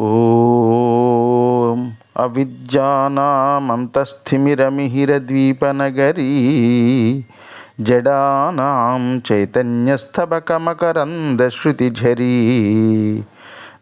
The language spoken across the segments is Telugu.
ఓం అవిద్యానామంతస్థిమిరమిహిరద్వీపనగరీ జడానాం చైతన్యస్తబకమకరందశ్రుతిఝరీ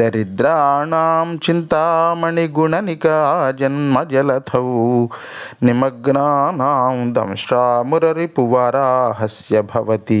దరిద్రాణం చింతామణిగుణనికా జన్మజలథౌ దంశ్రామురరిపువరాహస్యవతి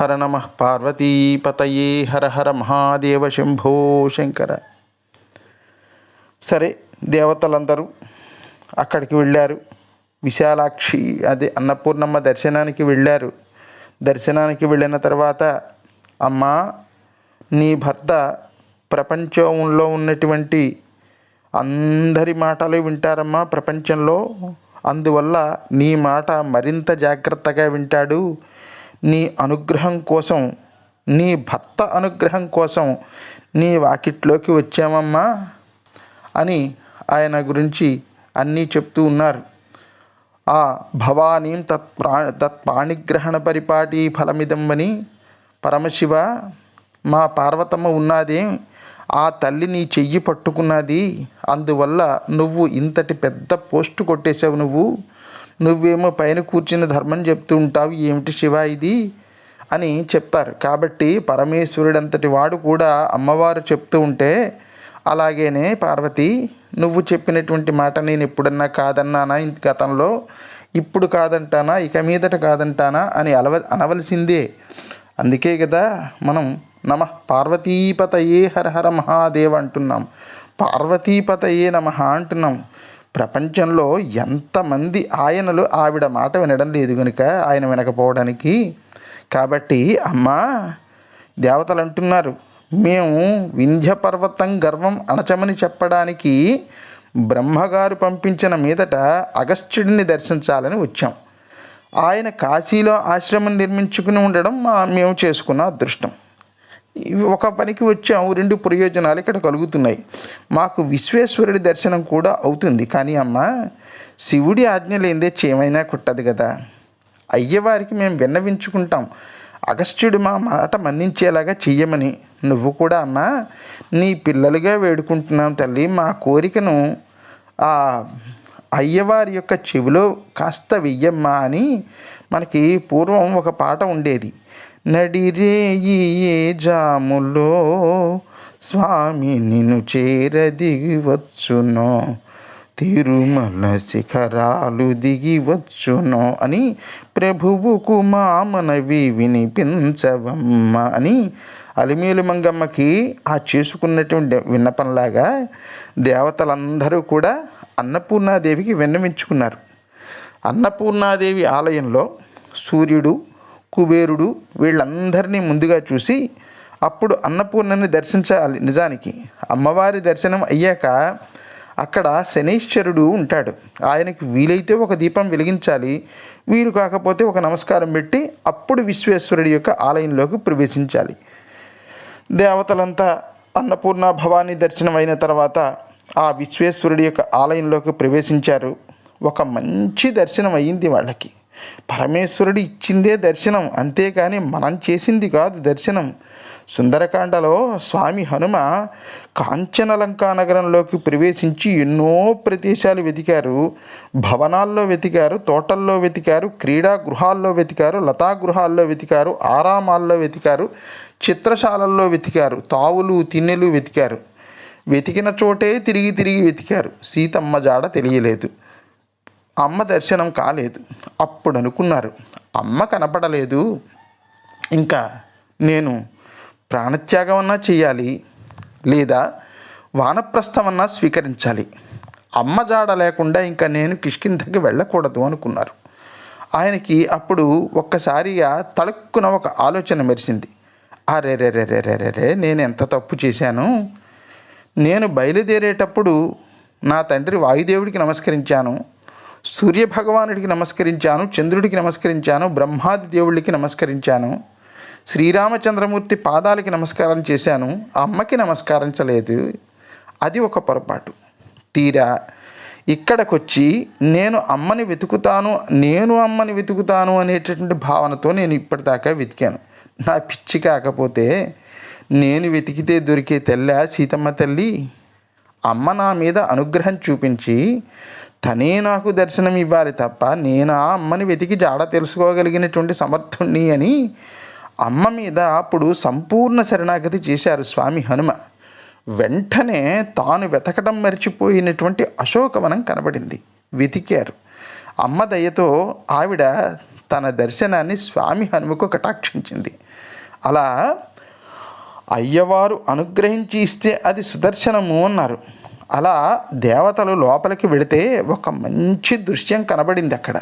హర నమ పార్వతీపతయే హర హర మహాదేవ శంభో శంకర. సరే దేవతలందరూ అక్కడికి వెళ్ళారు. విశాలాక్షి అదే అన్నపూర్ణమ్మ దర్శనానికి వెళ్ళారు. దర్శనానికి వెళ్ళిన తర్వాత అమ్మా నీ భర్త ప్రపంచంలో ఉన్నటువంటి అందరి మాటలు వింటారమ్మా ప్రపంచంలో. అందువల్ల నీ మాట మరింత జాగ్రత్తగా వింటాడు. నీ అనుగ్రహం కోసం నీ భర్త అనుగ్రహం కోసం నీ వాకిట్లోకి వచ్చామమ్మా అని ఆయన గురించి అన్నీ చెప్తూ ఉన్నారు. ఆ భవానీం తత్ తత్పాణిగ్రహణ పరిపాటి ఫలమిదమ్మని పరమశివ మా పార్వతమ్మ ఉన్నదే ఆ తల్లి నీ చెయ్యి పట్టుకున్నది అందువల్ల నువ్వు ఇంతటి పెద్ద పోస్టు కొట్టేశావు నువ్వు. నువ్వేమో పైన కూర్చుని ధర్మం చెప్తూ ఉంటావు ఏమిటి శివ ఇది? అని చెప్తారు. కాబట్టి పరమేశ్వరుడంతటి వాడు కూడా అమ్మవారు చెప్తూ ఉంటే అలాగేనే పార్వతి నువ్వు చెప్పినటువంటి మాట నేను ఎప్పుడన్నా కాదన్నానా ఇంత గతంలో? ఇప్పుడు కాదంటానా? ఇక మీదట కాదంటానా? అని అలవ అనవలసిందే. అందుకే కదా మనం నమ పార్వతీపతయే హర హర మహాదేవ్ అంటున్నాం. పార్వతీపతయే నమ అంటున్నాం. ప్రపంచంలో ఎంతమంది ఆయనలు ఆవిడ మాట వినడం లేదు కనుక ఆయన వినకపోవడానికి. కాబట్టి అమ్మ దేవతలు అంటున్నారు మేము వింధ్య పర్వతం గర్వం అణచమని చెప్పడానికి బ్రహ్మగారు పంపించిన మీదట అగస్త్యుడిని దర్శించాలని వచ్చాం. ఆయన కాశీలో ఆశ్రమం నిర్మించుకుని ఉండడం మా మేము చేసుకున్న అదృష్టం. ఒక పనికి వచ్చాము రెండు ప్రయోజనాలు ఇక్కడ కలుగుతున్నాయి. మాకు విశ్వేశ్వరుడి దర్శనం కూడా అవుతుంది. కానీ అమ్మ శివుడి ఆజ్ఞ లేదే చేయమైనా కుట్టదు కదా. అయ్యవారికి మేము విన్నవించుకుంటాం. అగస్త్యుడు మా మాట మన్నించేలాగా చెయ్యమని. నువ్వు కూడా అమ్మ నీ పిల్లలుగా వేడుకుంటున్నాం తల్లి. మా కోరికను ఆ అయ్యవారి యొక్క చెవిలో కాస్త వెయ్యమ్మా అని మనకి పూర్వం ఒక పాట ఉండేది. నడిరేయి ఏ జాములో స్వామి నిన్ను చేరదిగివచ్చునో తిరుమల శిఖరాలు దిగివచ్చునో అని ప్రభువుకు మా మనవి వినిపించవమ్మ అని అలిమేలు మంగమ్మకి ఆ చేసుకున్నటువంటి విన్నపంలాగా దేవతలందరూ కూడా అన్నపూర్ణాదేవికి విన్నవించుకున్నారు. అన్నపూర్ణాదేవి ఆలయంలో సూర్యుడు కుబేరుడు వీళ్ళందరినీ ముందుగా చూసి అప్పుడు అన్నపూర్ణని దర్శించాలి నిజానికి. అమ్మవారి దర్శనం అయ్యాక అక్కడ శనీశ్వరుడు ఉంటాడు. ఆయనకి వీలైతే ఒక దీపం వెలిగించాలి. వీలు కాకపోతే ఒక నమస్కారం పెట్టి అప్పుడు విశ్వేశ్వరుడి యొక్క ఆలయంలోకి ప్రవేశించాలి. దేవతలంతా అన్నపూర్ణ భవానీ దర్శనం అయిన తర్వాత ఆ విశ్వేశ్వరుడి యొక్క ఆలయంలోకి ప్రవేశించారు. ఒక మంచి దర్శనం అయ్యింది వాళ్ళకి. పరమేశ్వరుడు ఇచ్చిందే దర్శనం అంతేకాని మనం చేసింది కాదు దర్శనం. సుందరకాండలో స్వామి హనుమ కాంచనలంకా నగరంలోకి ప్రవేశించి ఎన్నో ప్రదేశాలు వెతికారు. భవనాల్లో వెతికారు తోటల్లో వెతికారు క్రీడా గృహాల్లో వెతికారు లతా గృహాల్లో వెతికారు ఆరామాల్లో వెతికారు చిత్రశాలల్లో వెతికారు తావులు తిన్నెలు వెతికారు. వెతికిన చోటే తిరిగి తిరిగి వెతికారు. సీతమ్మ జాడ తెలియలేదు. అమ్మ దర్శనం కాలేదు. అప్పుడు అనుకున్నారు అమ్మ కనపడలేదు. ఇంకా నేను ప్రాణత్యాగం అన్నా చేయాలి లేదా వానప్రస్థమన్నా స్వీకరించాలి. అమ్మ జాడ లేకుండా ఇంకా నేను కిష్కిందకి వెళ్ళకూడదు అనుకున్నారు. ఆయనకి అప్పుడు ఒక్కసారిగా తళక్కున ఒక ఆలోచన మెరిసింది. అరే రే రే రే రే రే రే నేను ఎంత తప్పు చేశాను? నేను బయలుదేరేటప్పుడు నా తండ్రి వాయుదేవుడికి నమస్కరించాను. సూర్యభగవానుడికి నమస్కరించాను చంద్రుడికి నమస్కరించాను బ్రహ్మాది దేవుళ్ళకి నమస్కరించాను శ్రీరామచంద్రమూర్తి పాదాలకి నమస్కారం చేశాను అమ్మకి నమస్కరించలేదు అది ఒక పొరపాటు. తీరా ఇక్కడికొచ్చి నేను అమ్మని వెతుకుతాను నేను అమ్మని వెతుకుతాను అనేటటువంటి భావనతో నేను ఇప్పటిదాకా వెతికాను. నా పిచ్చి కాకపోతే నేను వెతికితే దొరికే తెల్ల సీతమ్మ తల్లి అమ్మ నా మీద అనుగ్రహం చూపించి తనే నాకు దర్శనం ఇవ్వాలి తప్ప నేను ఆ అమ్మని వెతికి జాడ తెలుసుకోగలిగినటువంటి సమర్థుణ్ణి అని అమ్మ మీద అప్పుడు సంపూర్ణ శరణాగతి చేశారు స్వామి హనుమ. వెంటనే తాను వెతకడం మర్చిపోయినటువంటి అశోకవనం కనబడింది. వెతికారు. అమ్మ దయతో ఆవిడ తన దర్శనాన్ని స్వామి హనుమకు కటాక్షించింది. అలా అయ్యవారు అనుగ్రహించి ఇస్తే అది సుదర్శనము అన్నారు. అలా దేవతలు లోపలికి వెళితే ఒక మంచి దృశ్యం కనబడింది అక్కడ.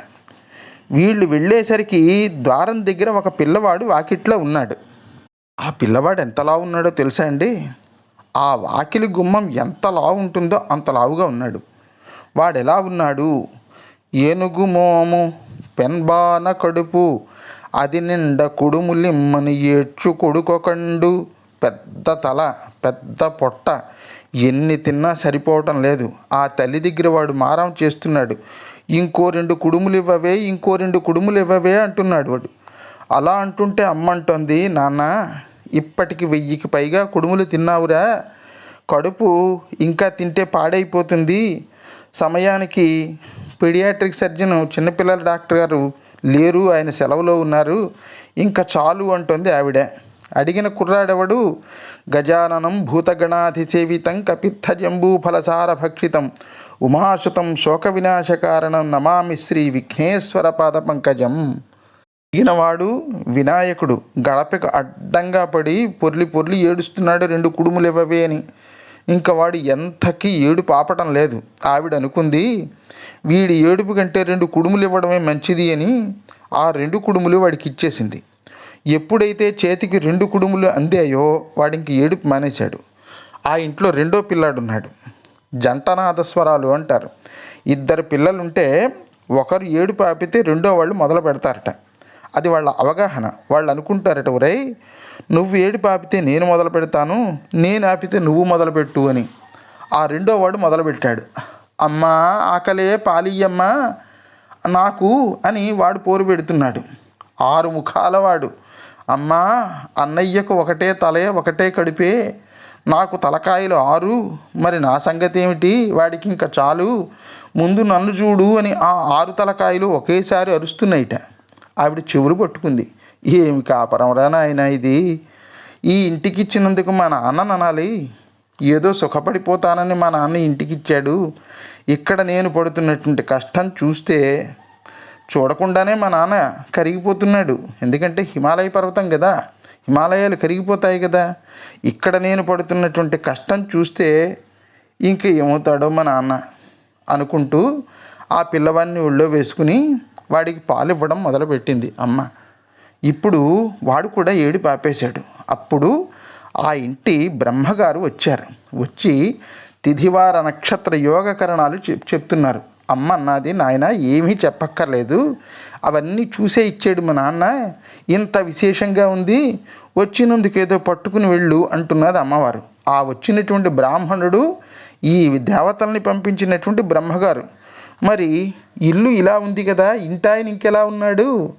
వీళ్ళు వెళ్ళేసరికి ద్వారం దగ్గర ఒక పిల్లవాడు వాకిట్లో ఉన్నాడు. ఆ పిల్లవాడు ఎంత ఉన్నాడో తెలుసా అండి? ఆ వాకిలి గుమ్మం ఎంత లావు ఉంటుందో అంత లావుగా ఉన్నాడు. వాడు ఎలా ఉన్నాడు? ఏనుగు మోము పెన్బాన కడుపు అది నిండ కుడుములిమ్మని ఏడ్చు కొడుకొకండు పెద్ద తల పెద్ద పొట్ట ఎన్ని తిన్నా సరిపోవటం లేదు. ఆ తల్లి దగ్గర వాడు మారం చేస్తున్నాడు. ఇంకో రెండు కుడుములు ఇవ్వవే ఇంకో రెండు కుడుములు ఇవ్వవే అంటున్నాడు వాడు. అలా అంటుంటే అమ్మ అంటుంది నాన్న ఇప్పటికి వెయ్యికి పైగా కుడుములు తిన్నావురా. కడుపు ఇంకా తింటే పాడైపోతుంది. సమయానికి పీడియాట్రిక్ సర్జన్ చిన్నపిల్లల డాక్టర్ గారు లేరు ఆయన సెలవులో ఉన్నారు. ఇంకా చాలు అంటుంది ఆవిడ. అడిగిన కుర్రాడెవడు? గజాననం భూతగణాధిసేవితం కపిత్థజంబూఫలసార భక్షితం ఉమాశుతం శోక వినాశకారణం నమామి శ్రీ విఘ్నేశ్వర పాద పంకజం అడిగినవాడు వినాయకుడు. గడపకు అడ్డంగా పడి పొర్లి పొర్లి ఏడుస్తున్నాడు రెండు కుడుములు ఇవ్వవే అని. ఇంకా వాడు ఎంతకి ఏడు పాపటం లేదు. ఆవిడ అనుకుంది వీడి ఏడుపు కంటే రెండు కుడుములు ఇవ్వడమే మంచిది అని. ఆ రెండు కుడుములు వాడికి ఇచ్చేసింది ఎప్పుడైతే చేతికి రెండు కుడుములు అందాయో వాడికి ఏడుపు మానేశాడు. ఆ ఇంట్లో రెండో పిల్లాడున్నాడు. జంటనాద స్వరాలు అంటారు. ఇద్దరు పిల్లలుంటే ఒకరు ఏడుపు ఆపితే రెండో వాళ్ళు మొదలు పెడతారట. అది వాళ్ళ అవగాహన. వాళ్ళు అనుకుంటారట ఒరై నువ్వు ఏడుపు ఆపితే నేను మొదలు పెడతాను నేను ఆపితే నువ్వు మొదలుపెట్టు అని. ఆ రెండో వాడు మొదలుపెట్టాడు అమ్మా ఆకలే పాలియ్యమ్మా నాకు అని వాడు పోరు పెడుతున్నాడు. ఆరు ముఖాల వాడు. అమ్మా అన్నయ్యకు ఒకటే తలే ఒకటే కడిపే. నాకు తలకాయలు ఆరు. మరి నా సంగతి ఏమిటి వాడికి ఇంకా చాలు. ముందు నన్ను చూడు అని ఆ ఆరు తలకాయలు ఒకేసారి అరుస్తున్నాయిట. ఆవిడ చెవులు పట్టుకుంది. ఏమి కాపరంరా నాయన ఇది? ఈ ఇంటికి ఇచ్చినందుకు మా నాన్న అనాలి ఏదో సుఖపడిపోతానని మా నాన్న ఇంటికి ఇచ్చాడు ఇక్కడ నేను పడుతున్నటువంటి కష్టం చూస్తే చూడకుండానే మా నాన్న కరిగిపోతున్నాడు. ఎందుకంటే హిమాలయ పర్వతం కదా హిమాలయాలు కరిగిపోతాయి కదా ఇక్కడ నేను పడుతున్నటువంటి కష్టం చూస్తే ఇంక ఏమవుతాడో మా నాన్న అనుకుంటూ ఆ పిల్లవాడిని ఒళ్ళో వేసుకుని వాడికి పాలు ఇవ్వడం మొదలుపెట్టింది అమ్మ. ఇప్పుడు వాడు కూడా ఏడి పాపేశాడు. అప్పుడు ఆ ఇంటి బ్రహ్మగారు వచ్చారు. వచ్చి తిథివార నక్షత్ర యోగకరణాలు చెప్ చెప్తున్నారు. అమ్మ అన్నది నాయన ఏమీ చెప్పక్కర్లేదు. అవన్నీ చూసే ఇచ్చాడు మా నాన్న. ఇంత విశేషంగా ఉంది. వచ్చినందుకు ఏదో పట్టుకుని వెళ్ళు అంటున్నది అమ్మవారు. ఆ వచ్చినటువంటి బ్రాహ్మణుడు ఈ దేవతల్ని పంపించినటువంటి బ్రహ్మగారు మరి ఇల్లు ఇలా ఉంది కదా ఇంటాయన ఇంకెలా ఉన్నాడు?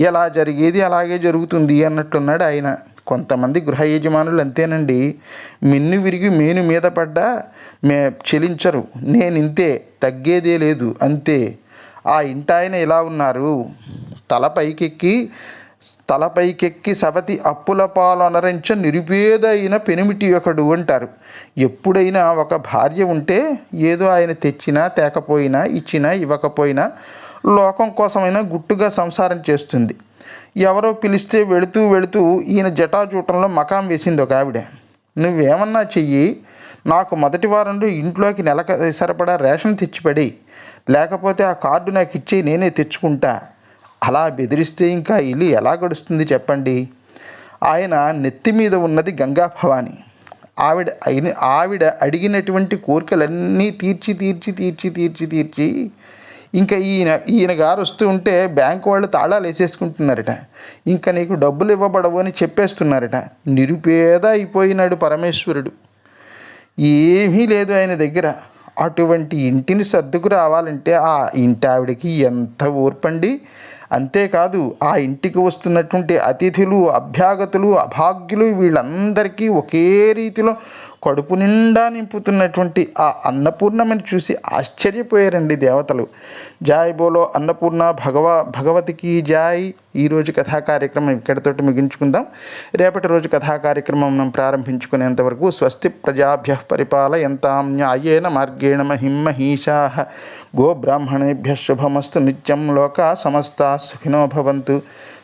ఎలా జరిగేది అలాగే జరుగుతుంది అన్నట్టున్నాడు ఆయన. కొంతమంది గృహ యజమానులు అంతేనండి. మిన్ను విరిగి మేను మీద పడ్డా మే చెలించరు నేను ఇంతే తగ్గేదే లేదు అంతే. ఆ ఇంటాయన ఇలా ఉన్నారు? తల పైకెక్కి తలపైకెక్కి సవతి అప్పుల పాలనరించ నిరుపేద అయిన పెనిమిటి ఒకడు అంటారు. ఎప్పుడైనా ఒక భార్య ఉంటే ఏదో ఆయన తెచ్చినా తేకపోయినా ఇచ్చినా ఇవ్వకపోయినా లోకం కోసమైనా గుట్టుగా సంసారం చేస్తుంది. ఎవరో పిలిస్తే వెళుతూ వెళుతూ ఈయన జటాజూటంలో మకాం వేసింది ఒక ఆవిడ. నువ్వేమన్నా చెయ్యి? నాకు మొదటి వారంలో ఇంట్లోకి నెల సరిపడా రేషన్ తెచ్చిపడి లేకపోతే ఆ కార్డు నాకు ఇచ్చి నేనే తెచ్చుకుంటా. అలా బెదిరిస్తే ఇంకా ఇల్లు ఎలా గడుస్తుంది చెప్పండి. ఆయన నెత్తి మీద ఉన్నది గంగా భవాని. ఆవిడ ఆవిడ అడిగినటువంటి కోరికలన్నీ తీర్చి తీర్చి తీర్చి తీర్చి తీర్చి ఇంకా ఈయన ఈయన గారు వస్తూ ఉంటే బ్యాంకు వాళ్ళు తాళాలు వేసేసుకుంటున్నారట. ఇంకా నీకు డబ్బులు ఇవ్వబడవు అని చెప్పేస్తున్నారట. నిరుపేద అయిపోయినాడు పరమేశ్వరుడు. ఏమీ లేదు ఆయన దగ్గర. అటువంటి ఇంటిని సర్దుకు రావాలంటే ఆ ఇంటి ఆవిడకి ఎంత ఓర్పండి అంతేకాదు ఆ ఇంటికి వస్తున్నటువంటి అతిథులు అభ్యాగతులు అభాగ్యులు వీళ్ళందరికీ ఒకే రీతిలో కడుపు నిండా నింపుతున్నటువంటి ఆ అన్నపూర్ణమని చూసి ఆశ్చర్యపోయారండి దేవతలు. జాయ్ బోలో అన్నపూర్ణ భగవ భగవతికి జాయ్. ఈరోజు కథా కార్యక్రమం ఇక్కడితోటి ముగించుకుందాం. రేపటి రోజు కథా కార్యక్రమం మనం ప్రారంభించుకునేంతవరకు స్వస్తి ప్రజాభ్య పరిపాలయంతాం న్యాయేన మార్గేణ మహిం మహిషా. గోబ్రాహ్మణేభ్య శుభమస్తు నిత్యం లోకా సమస్త సుఖినో భవంతు.